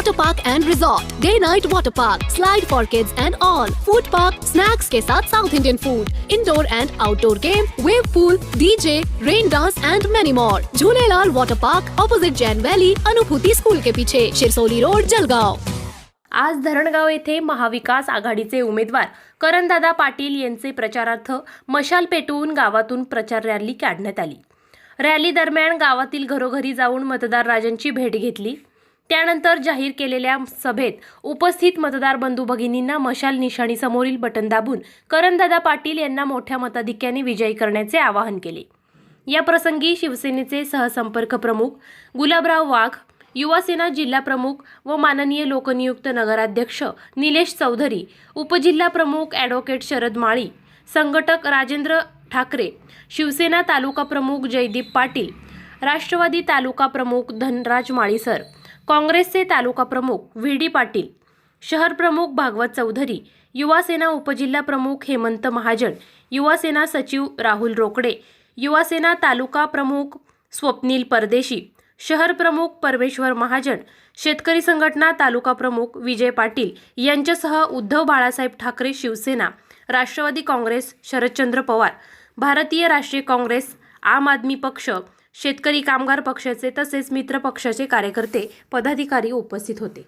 Water park and resort day night water park slide for kids and all food park snacks के साथ South Indian food indoor and outdoor game wave pool DJ rain dance and many mall झूले Lal water park opposite Jain valley Anubhuti school के पीछे Shirsoli road Jalgaon आज धरणगाव येथे महाविकास आघाडीचे उमेदवार करणदादा पाटील यांचे प्रचारार्थ मशाल पेटवून गावातून प्रचार रॅली काढण्यात आली. रॅली दरम्यान गावातील घरोघरी जाऊन मतदार राजांची भेट घेतली. त्यानंतर जाहीर केलेल्या सभेत उपस्थित मतदार बंधू भगिनींना मशाल निशाणी समोरील बटन दाबून करणदादा पाटील यांना मोठ्या मताधिक्याने विजयी करण्याचे आवाहन केले. या प्रसंगी शिवसेनेचे सहसंपर्क प्रमुख गुलाबराव वाघ युवासेना जिल्हा प्रमुख व माननीय लोकनियुक्त नगराध्यक्ष निलेश चौधरी उपजिल्हा प्रमुख ॲडव्होकेट शरद माळी संघटक राजेंद्र ठाकरे शिवसेना तालुका प्रमुख जयदीप पाटील राष्ट्रवादी तालुका प्रमुख धनराज माळीसर काँग्रेसचे तालुका प्रमुख व्ही डी पाटील शहर प्रमुख भागवत चौधरी युवासेना उपजिल्हा प्रमुख हेमंत महाजन युवासेना सचिव राहुल रोकडे युवासेना तालुका प्रमुख स्वप्नील परदेशी शहर प्रमुख परमेश्वर महाजन शेतकरी संघटना तालुका प्रमुख विजय पाटील यांच्यासह उद्धव बाळासाहेब ठाकरे शिवसेना राष्ट्रवादी काँग्रेस शरदचंद्र पवार भारतीय राष्ट्रीय काँग्रेस आम आदमी पक्ष शेतकरी कामगार पक्षाचे तसेच मित्र पक्षाचे कार्यकर्ते पदाधिकारी उपस्थित होते.